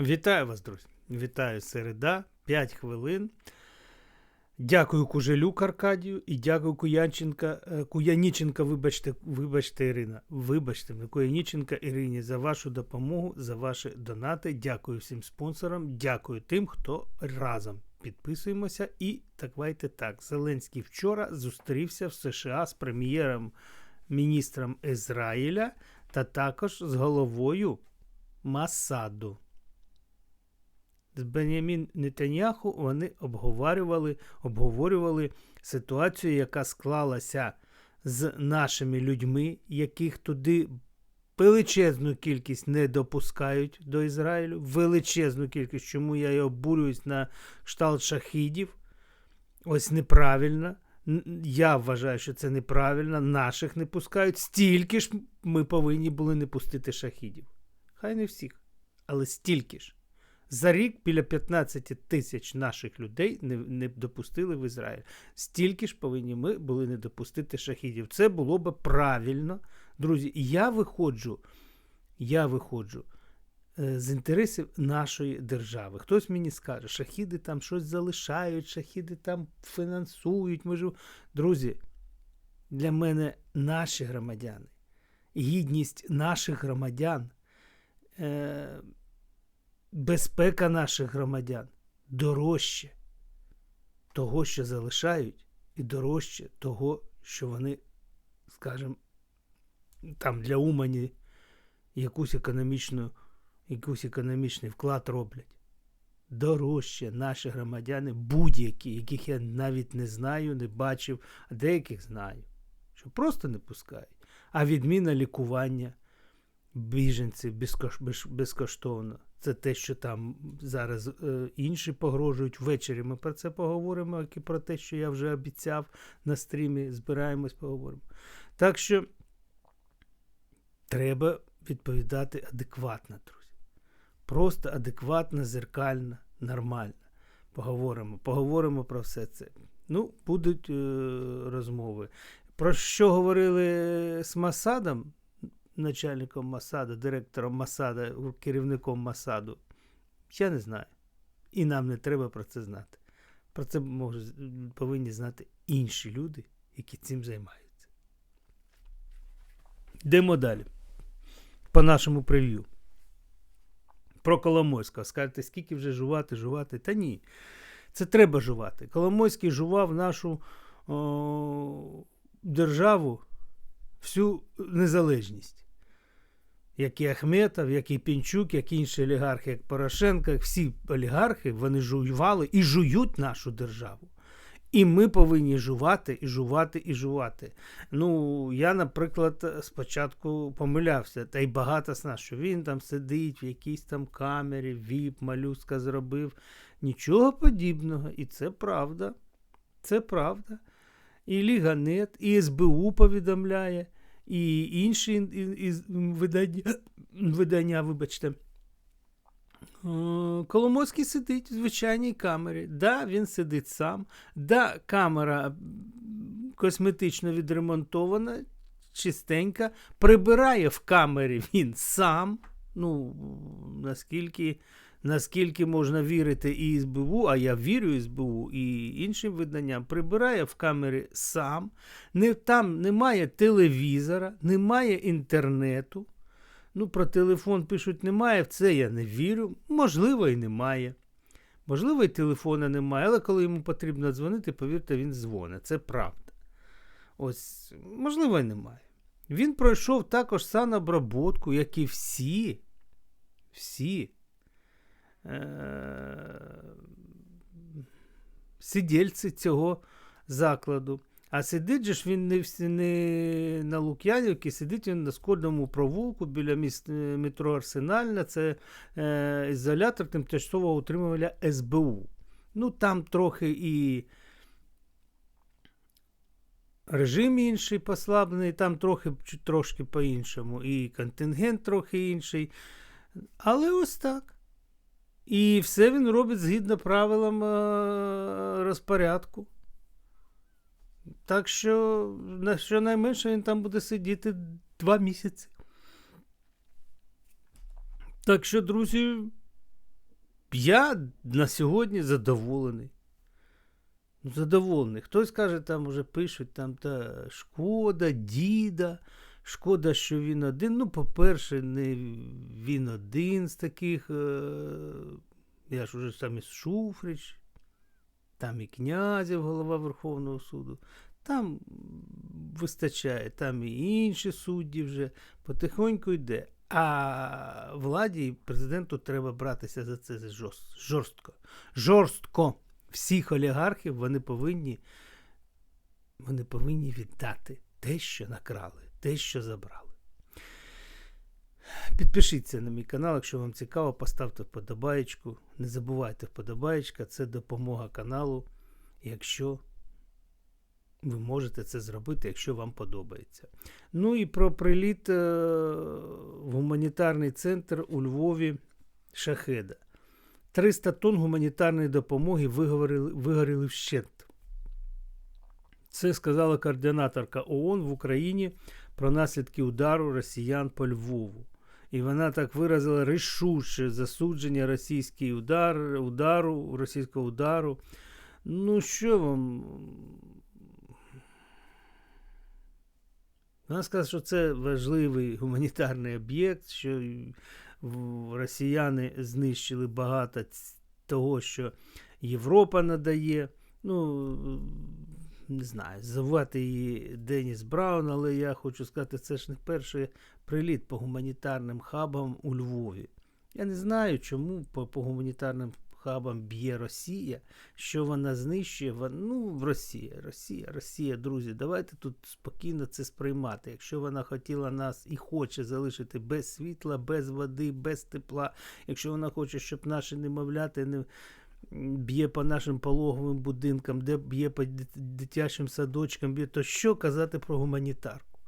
Вітаю вас, друзі. Вітаю середа, 5 хвилин. Дякую Кужелюк Аркадію і дякую Куянченка, е, Куяніченка, вибачте, вибачте, Ірина. Вибачте, Куяніченка Ірині за вашу допомогу, за ваші донати. Дякую всім спонсорам, дякую тим, хто разом підписуємося. І давайте так. Зеленський вчора зустрівся в США з прем'єром міністром Ізраїля та також з головою Масаду з Бенямін Нетаньяху вони обговорювали, обговорювали ситуацію, яка склалася з нашими людьми, яких туди величезну кількість не допускають до Ізраїлю. Величезну кількість, чому я і обурююсь на шталт шахідів. Ось неправильно. Я вважаю, що це неправильно. Наших не пускають. Стільки ж ми повинні були не пустити шахідів. Хай не всіх, але стільки ж. За рік біля 15 тисяч наших людей не, не допустили в Ізраїль. Стільки ж повинні ми були не допустити шахідів. Це було би правильно. Друзі, я виходжу, я виходжу е, з інтересів нашої держави. Хтось мені скаже, шахіди там щось залишають, шахіди там фінансують. Жив... Друзі, для мене наші громадяни, гідність наших громадян. Безпека наших громадян дорожче того, що залишають, і дорожче того, що вони, скажімо, там для Умані якусь економічну, якусь економічний вклад роблять. Дорожче наші громадяни, будь-які, яких я навіть не знаю, не бачив, а деяких знаю, що просто не пускають. А відміна лікування біженців безкоштовно. Це те, що там зараз е, інші погрожують. Ввечері ми про це поговоримо, як і про те, що я вже обіцяв на стрімі. Збираємось, поговоримо. Так що треба відповідати адекватно, друзі. Просто адекватно, зеркально, нормально. Поговоримо. Поговоримо про все це. Ну, будуть е, розмови. Про що говорили з Масадом? Начальником Масаду, директором Масада, керівником Масаду. Я не знаю. І нам не треба про це знати. Про це може, повинні знати інші люди, які цим займаються. Йдемо далі. По нашому прев'ю. Про Коломойського. Скажете, скільки вже жувати, жувати? Та ні. Це треба жувати. Коломойський жував нашу о, державу всю незалежність. Як і Ахметов, як і Пінчук, як інші олігархи, як Порошенко, як всі олігархи, вони жуювали і жують нашу державу. І ми повинні жувати, і жувати, і жувати. Ну, я, наприклад, спочатку помилявся, та й багато з нас, що він там сидить в якійсь там камері, віп, малюска зробив. Нічого подібного. І це правда. Це правда. І Ліганет, і СБУ повідомляє, і інші видання, видання, вибачте. Е, Коломойський сидить в звичайній камері. Да, він сидить сам. Да, камера косметично відремонтована, чистенька. Прибирає в камері він сам. Ну, наскільки, наскільки можна вірити і СБУ, а я вірю СБУ і іншим виданням, прибирає в камері сам. Не, там немає телевізора, немає інтернету. Ну, про телефон пишуть, немає, в це я не вірю. Можливо, і немає. Можливо, і телефона немає, але коли йому потрібно дзвонити, повірте, він дзвонить. Це правда. Ось, можливо, і немає. Він пройшов також саноброботку, як і всі. Всі. Е- сидільці цього закладу. А сидить же ж він не, не на Лук'янівці, сидить він на Скольному провулку біля міст, е, метро Арсенальна. Це е, ізолятор тимчасового утримувача СБУ. Ну, там трохи і режим інший послаблений, там трохи трошки по-іншому, і контингент трохи інший. Але ось так. І все він робить згідно правилам е, розпорядку. Так що, на щонайменше він там буде сидіти два місяці. Так що, друзі, я на сьогодні задоволений. Задоволений. Хтось каже, там уже пишуть, там та шкода, діда. Шкода, що він один. Ну, по-перше, не він один з таких. Е- я ж уже там і Шуфрич, там і Князів, голова Верховного суду. Там вистачає, там і інші судді вже потихоньку йде. А владі і президенту треба братися за це жорстко. Жорстко. Всіх олігархів вони повинні, вони повинні віддати те, що накрали, те, що забрали. Підпишіться на мій канал, якщо вам цікаво, поставте вподобаєчку. Не забувайте вподобаєчка, це допомога каналу, якщо ви можете це зробити, якщо вам подобається. Ну і про приліт е, в гуманітарний центр у Львові Шахеда. 300 тонн гуманітарної допомоги вигоріли, вигоріли вщент. Це сказала координаторка ООН в Україні про наслідки удару росіян по Львову. І вона так виразила рішуче засудження російський удар, удару, російського удару. Ну, що вам. Вона сказала, що це важливий гуманітарний об'єкт, що росіяни знищили багато того, що Європа надає. Ну, не знаю, звати її Деніс Браун, але я хочу сказати, це ж не перший приліт по гуманітарним хабам у Львові. Я не знаю, чому по, по гуманітарним хабам б'є Росія, що вона знищує. Вон- Ну, Росія, Росія, Росія, друзі, давайте тут спокійно це сприймати. Якщо вона хотіла нас і хоче залишити без світла, без води, без тепла, якщо вона хоче, щоб наші немовляти не б'є по нашим пологовим будинкам, де б'є по дитячим садочкам, б'є, то що казати про гуманітарку?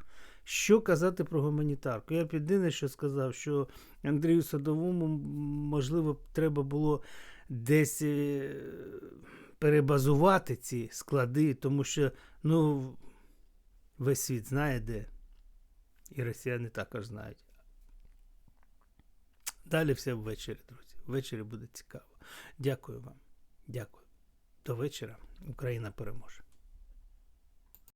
Що казати про гуманітарку? Я б єдине, що сказав, що Андрію Садовому, можливо, треба було десь е, перебазувати ці склади, тому що ну, весь світ знає де. І росіяни також знають. Далі все ввечері, друзі. Ввечері буде цікаво. Дякую вам. Дякую. До вечора. Україна переможе.